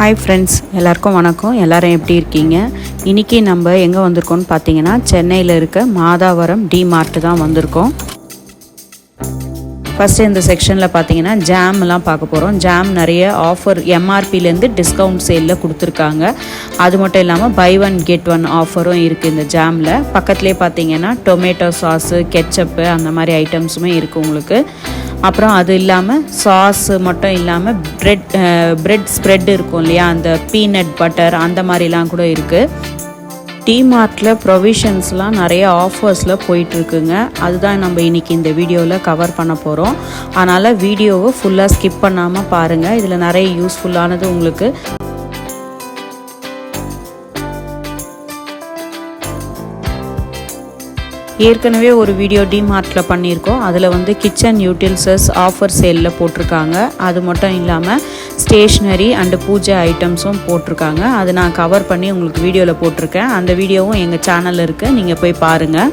Hi friends எல்லாருக்கும் வணக்கம். எல்லாரும் எப்படி இருக்கீங்க? இன்றைக்கி நம்ம எங்கே வந்திருக்கோம்னு பார்த்தீங்கன்னா சென்னையில் இருக்க மாதாவரம் டி மார்ட்டு தான் வந்திருக்கோம். ஃபஸ்ட்டு இந்த செக்ஷனில் பார்த்தீங்கன்னா ஜாம்லாம் பார்க்க போகிறோம் ஜாம் நிறைய ஆஃபர் எம்ஆர்பிலேருந்து டிஸ்கவுண்ட் சேலில் கொடுத்துருக்காங்க. அது மட்டும் இல்லாமல் பை ஒன் கெட் ஒன் ஆஃபரும் இருக்குது இந்த ஜாமில் பக்கத்துலேயே பார்த்தீங்கன்னா டொமேட்டோ சாஸு கெச்சப்பு அந்த மாதிரி ஐட்டம்ஸுமே இருக்குது உங்களுக்கு. அப்புறம் அது இல்லாமல் சாஸ் மட்டும் இல்லாமல் ப்ரெட் ப்ரெட் ஸ்ப்ரெட் இருக்கும் இல்லையா? அந்த பீனட் பட்டர் அந்த மாதிரிலாம் கூட இருக்குது டிமார்ட்டில் ப்ரொவிஷன்ஸ்லாம் நிறைய ஆஃபர்ஸில் போயிட்டுருக்குங்க அதுதான் நம்ம இன்றைக்கி இந்த வீடியோவில் கவர் பண்ண போகிறோம் அதனால் வீடியோவை ஃபுல்லாக ஸ்கிப் பண்ணாமல் பாருங்கள் இதில் நிறைய யூஸ்ஃபுல்லானது உங்களுக்கு ஏற்கனவே ஒரு வீடியோ டிமார்ட்டில் பண்ணியிருக்கோம். அதில் வந்து கிச்சன் யூட்டில்சஸ் ஆஃபர் சேலில் போட்டிருக்காங்க. அது மட்டும் இல்லாமல் ஸ்டேஷ்னரி அண்டு பூஜை ஐட்டம்ஸும் போட்டிருக்காங்க. அது நான் கவர் பண்ணி உங்களுக்கு வீடியோவில் போட்டிருக்கேன். அந்த வீடியோவும் எங்கள் சேனலில் இருக்குது நீங்கள் போய் பாருங்கள்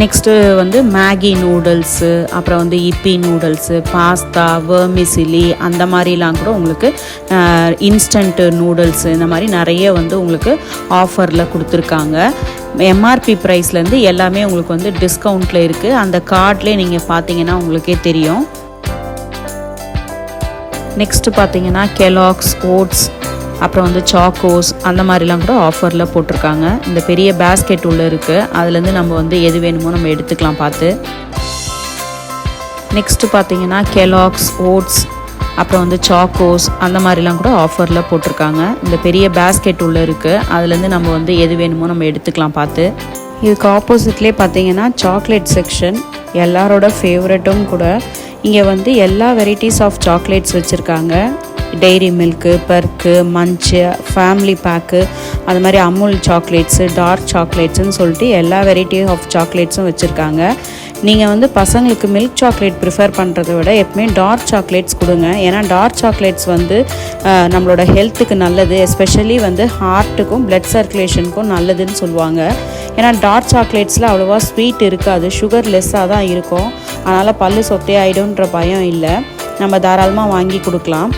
நெக்ஸ்ட்டு uh, வந்து மேகி நூடுல்ஸு அப்புறம் வந்து இப்பி நூடுல்ஸு பாஸ்தா வேர்மிசிலி அந்த மாதிரிலாம் கூட உங்களுக்கு இன்ஸ்டன்ட்டு நூடுல்ஸு இந்த மாதிரி நிறைய வந்து உங்களுக்கு ஆஃபரில் கொடுத்துருக்காங்க. எம்ஆர்பி ப்ரைஸ்லேருந்து எல்லாமே உங்களுக்கு வந்து டிஸ்கவுண்ட்டில் இருக்குது அந்த கார்ட்லேயே நீங்கள் பார்த்தீங்கன்னா உங்களுக்கே தெரியும். நெக்ஸ்ட்டு பார்த்தீங்கன்னா கெலாக்ஸ் ஓட்ஸ் அப்புறம் வந்து சாக்கோஸ் அந்த மாதிரிலாம் கூட ஆஃபரில் போட்டிருக்காங்க. இந்த பெரிய பேஸ்கெட் உள்ளே இருக்குது அதுலேருந்து நம்ம வந்து எது வேணுமோ நம்ம எடுத்துக்கலாம் பார்த்து. நெக்ஸ்ட்டு பார்த்தீங்கன்னா கெலாக்ஸ் ஓட்ஸ் அப்புறம் வந்து சாக்கோஸ் அந்த மாதிரிலாம் கூட ஆஃபரில் போட்டிருக்காங்க. இந்த பெரிய பேஸ்கெட் உள்ளே இருக்குது அதுலேருந்து நம்ம வந்து எது வேணுமோ நம்ம எடுத்துக்கலாம் பார்த்து. இதுக்கு ஆப்போசிட்லேயே பார்த்தீங்கன்னா சாக்லேட் செக்ஷன் எல்லாரோட ஃபேவரட்டும் கூட. இங்கே வந்து எல்லா வெரைட்டிஸ் ஆஃப் சாக்லேட்ஸ் வச்சுருக்காங்க. Dairy milk perk munch family pack அது மாதிரி அமுல் சாக்லேட்ஸு டார்க் சாக்லேட்ஸுன்னு சொல்லிட்டு எல்லா வெரைட்டி ஆஃப் சாக்லேட்ஸும் வச்சுருக்காங்க. நீங்கள் வந்து பசங்களுக்கு மில்க் சாக்லேட் ப்ரிஃபர் பண்ணுறத விட எப்பவுமே டார்க் சாக்லேட்ஸ் கொடுங்க. ஏன்னா டார்க் சாக்லேட்ஸ் வந்து நம்மளோட ஹெல்த்துக்கு நல்லது. எஸ்பெஷலி வந்து ஹார்ட்டுக்கும் பிளட் சர்க்குலேஷனுக்கும் நல்லதுன்னு சொல்லுவாங்க. ஏன்னா டார்க் சாக்லேட்ஸில் அவ்வளோவா ஸ்வீட் இருக்காது. சுகர் லெஸ்ஸாக தான் இருக்கும். அதனால் பல்லு ஆகிடும்ன்ற பயம் இல்லை. நம்ம தாராளமாக வாங்கி கொடுக்கலாம்.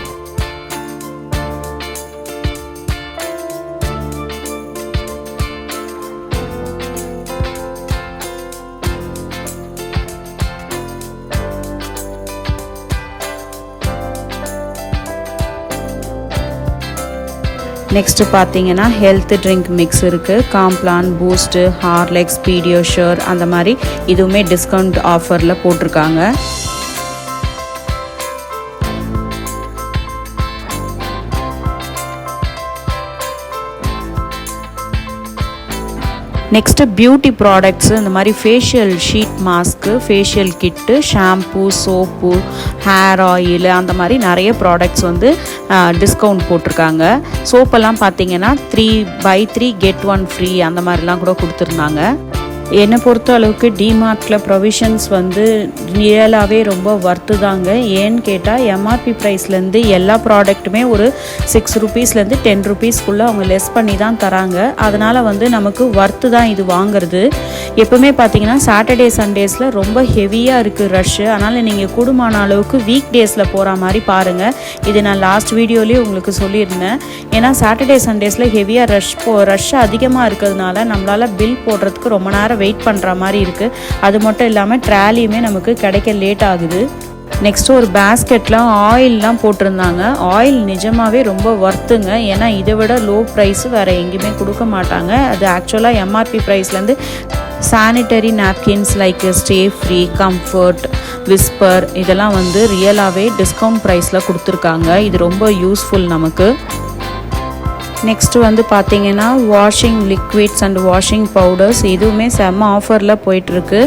நெக்ஸ்ட்டு பார்த்தீங்கன்னா ஹெல்த் ட்ரிங்க் மிக்ஸ் இருக்குது காம்ப்ளான் பூஸ்ட்டு ஹார்லெக்ஸ் பீடியோஷர் அந்த மாதிரி இதுவுமே டிஸ்கவுண்ட் ஆஃபரில் போட்டிருக்காங்க. நெக்ஸ்ட்டு பியூட்டி ப்ராடக்ட்ஸு இந்த மாதிரி facial sheet mask facial kit shampoo soap hair oil அந்த மாதிரி நிறைய ப்ராடக்ட்ஸ் வந்து டிஸ்கவுண்ட் போட்டிருக்காங்க. சோப்பெல்லாம் பார்த்தீங்கன்னா three buy three get one free அந்த மாதிரிலாம் கூட கொடுத்துருந்தாங்க. என்னை பொறுத்த அளவுக்கு டிமார்ட்டில் ப்ரொவிஷன்ஸ் வந்து ரியலாகவே ரொம்ப ஒர்த்து தாங்க ஏன்னு கேட்டால் எம்ஆர்பி ப்ரைஸ்லேருந்து எல்லா ப்ராடக்ட்டுமே ஒரு சிக்ஸ் ருபீஸ்லேருந்து டென் ருபீஸ்க்குள்ளே அவங்க லெஸ் பண்ணி தான் தராங்க. அதனால் வந்து நமக்கு ஒர்த்து தான் இது வாங்குறது. எப்போவுமே பார்த்தீங்கன்னா சாட்டர்டே சண்டேஸில் ரொம்ப ஹெவியாக இருக்குது ரஷ்ஷு அதனால் நீங்கள் கூடுமான அளவுக்கு வீக் டேஸில் போகிற மாதிரி பாருங்கள் இது நான் லாஸ்ட் வீடியோலேயே உங்களுக்கு சொல்லியிருந்தேன். ஏன்னா சாட்டர்டே சண்டேஸில் ஹெவியாக ரஷ் போ ரஷ் அதிகமாக இருக்கிறதுனால நம்மளால் பில் போடுறதுக்கு ரொம்ப நேரம் வெயிட் பண்ணுற மாதிரி இருக்குது அது மட்டும் இல்லாமல் ட்ராலியுமே நமக்கு கிடைக்க லேட் ஆகுது. நெக்ஸ்ட்டு ஒரு பேஸ்கெட்டில் ஆயிலெலாம் போட்டிருந்தாங்க. ஆயில் நிஜமாகவே ரொம்ப ஒர்த்துங்க ஏன்னா இதை விட லோ ப்ரைஸ் வேறு எங்கேயுமே கொடுக்க மாட்டாங்க. அது ஆக்சுவலாக MRP ப்ரைஸ்லேருந்து sanitary napkins like Stayfree comfort Whisper இதெல்லாம் வந்து ரியலாகவே டிஸ்கவுண்ட் ப்ரைஸில் கொடுத்துருக்காங்க. இது ரொம்ப யூஸ்ஃபுல் நமக்கு. நெக்ஸ்ட்டு வந்து பார்த்தீங்கன்னா washing liquids and washing powders இதுவுமே செம்ம ஆஃபரில் போயிட்டுருக்கு.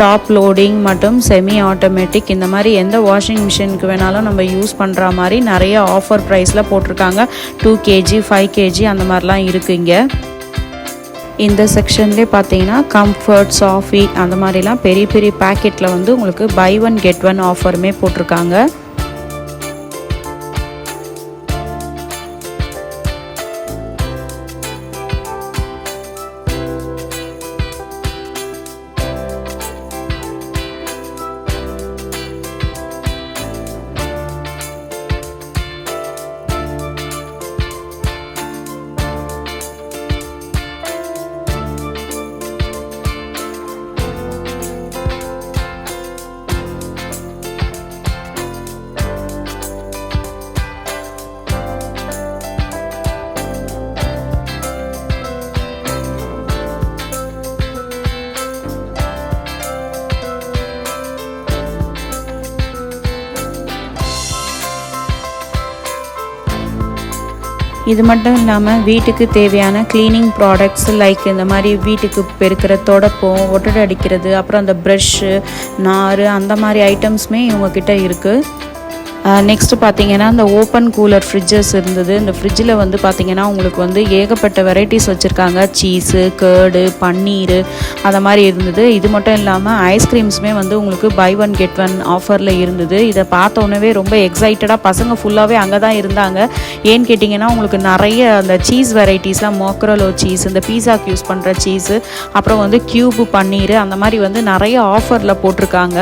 டாப் லோடிங் மற்றும் செமி ஆட்டோமேட்டிக் இந்த மாதிரி எந்த வாஷிங் மிஷினுக்கு வேணாலும் நம்ம யூஸ் பண்ணுற மாதிரி நிறைய ஆஃபர் ப்ரைஸில் போட்டிருக்காங்க. டூ கேஜி ஃபைவ் கேஜி அந்த மாதிரிலாம் இருக்குது இங்கே. இந்த செக்ஷன்லேயே பார்த்தீங்கன்னா கம்ஃபர்ட் சாஃபி அந்த மாதிரிலாம் பெரிய பெரிய பேக்கெட்டில் வந்து உங்களுக்கு பை ஒன் கெட் ஒன் ஆஃபருமே போட்டிருக்காங்க. இது மட்டும் இல்லாமல் வீட்டுக்கு தேவையான க்ளீனிங் ப்ராடக்ட்ஸ் லைக் இந்த மாதிரி வீட்டுக்கு பெருக்கிற தொடப்பம் ஒட்டடை அடிக்கிறது அப்புறம் அந்த ப்ரஷ்ஷு நார் அந்த மாதிரி ஐட்டம்ஸுமே இவங்கக்கிட்ட இருக்குது நெக்ஸ்ட்டு பார்த்தீங்கன்னா இந்த ஓப்பன் கூலர் ஃப்ரிட்ஜஸ் இருந்தது. இந்த ஃப்ரிட்ஜில் வந்து பார்த்தீங்கன்னா உங்களுக்கு வந்து ஏகப்பட்ட வெரைட்டிஸ் வச்சுருக்காங்க. சீஸு கேர்டு பன்னீர் அந்த மாதிரி இருந்தது. இது மட்டும் இல்லாமல் ஐஸ்கிரீம்ஸுமே வந்து உங்களுக்கு பை ஒன் கெட் ஒன் ஆஃபரில் இருந்தது. இதை பார்த்த உடனே ரொம்ப எக்ஸைட்டடாக பசங்க ஃபுல்லாகவே அங்கே தான் இருந்தாங்க. ஏன்னு கேட்டிங்கன்னா உங்களுக்கு நிறைய அந்த சீஸ் வெரைட்டிஸ்லாம் மோக்ரலோ சீஸ் இந்த பீஸாக்கு யூஸ் பண்ணுற சீஸு அப்புறம் வந்து க்யூபு பன்னீர் அந்த மாதிரி வந்து நிறைய ஆஃபரில் போட்டிருக்காங்க.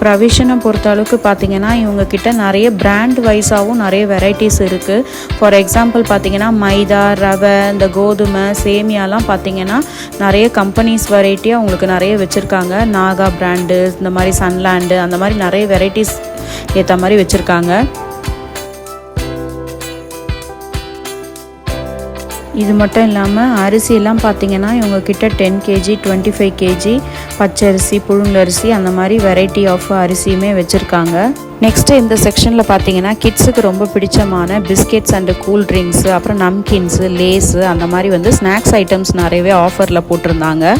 ப்ரவிஷனை பொறுத்த அளவுக்கு பார்த்தீங்கன்னா இவங்கக்கிட்ட நிறைய பிராண்ட் வைஸாகவும் நிறைய வெரைட்டிஸ் இருக்குது ஃபார் எக்ஸாம்பிள் பார்த்தீங்கன்னா மைதா ரவை இந்த கோதுமை சேமியாலாம் பார்த்தீங்கன்னா நிறைய கம்பெனிஸ் வெரைட்டியாக உங்களுக்கு நிறைய வச்சுருக்காங்க. நாகா பிராண்டு இந்த மாதிரி சன்லேண்டு அந்த மாதிரி நிறைய வெரைட்டிஸ் ஏற்ற மாதிரி வச்சுருக்காங்க. இது மட்டும் இல்லாமல் அரிசியெல்லாம் பார்த்தீங்கன்னா இவங்க கிட்ட ten KG twenty five KG பச்சரிசி புழுங்கலரிசி அந்த மாதிரி வெரைட்டி ஆஃப் அரிசியுமே வச்சுருக்காங்க. நெக்ஸ்ட்டு இந்த செக்ஷனில் பார்த்தீங்கன்னா கிட்ஸுக்கு ரொம்ப பிடிச்சமான பிஸ்கெட்ஸ் அண்டு கூல் ட்ரிங்க்ஸு அப்புறம் நம்கின்ஸு லேஸு அந்த மாதிரி வந்து ஸ்நாக்ஸ் ஐட்டம்ஸ் நிறையவே ஆஃபரில் போட்டிருந்தாங்க.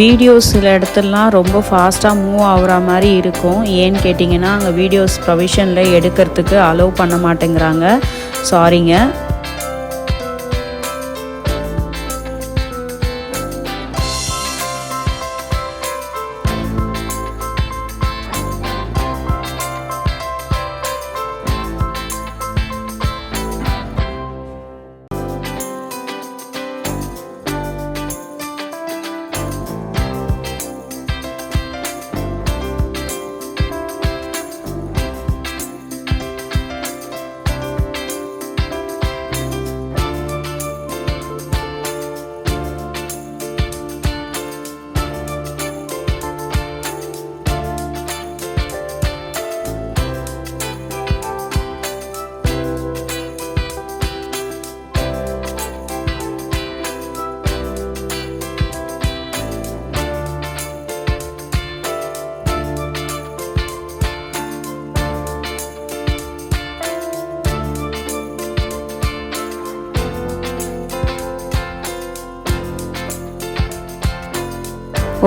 வீடியோஸ் சில இடத்துலலாம் ரொம்ப ஃபாஸ்ட்டாக மூவ் ஆகுற மாதிரி இருக்கும். ஏன்னு கேட்டிங்கன்னா அங்கே வீடியோஸ் ப்ரொவிஷனில் எடுக்கிறதுக்கு அலோவ் பண்ண மாட்டேங்கிறாங்க. சாரிங்க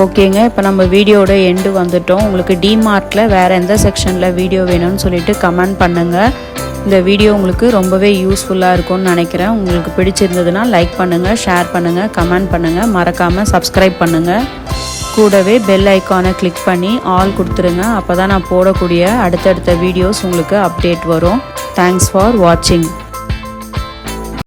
ஓகேங்க. இப்போ நம்ம வீடியோட எண்டு வந்துட்டோம். உங்களுக்கு டிமார்ட்டில் வேறு எந்த செக்ஷனில் வீடியோ வேணும்னு சொல்லிட்டு கமெண்ட் பண்ணுங்கள் இந்த வீடியோ உங்களுக்கு ரொம்பவே யூஸ்ஃபுல்லாக இருக்கும்னு நினைக்கிறேன். உங்களுக்கு பிடிச்சிருந்ததுன்னா லைக் பண்ணுங்கள் ஷேர் பண்ணுங்கள் கமெண்ட் பண்ணுங்கள் மறக்காமல் சப்ஸ்கிரைப் பண்ணுங்கள் கூடவே பெல் ஐக்கானை கிளிக் பண்ணி ஆல் கொடுத்துருங்க. அப்போ தான் நான் போடக்கூடிய அடுத்தடுத்த வீடியோஸ் உங்களுக்கு அப்டேட் வரும். தேங்க்ஸ் ஃபார் வாட்சிங்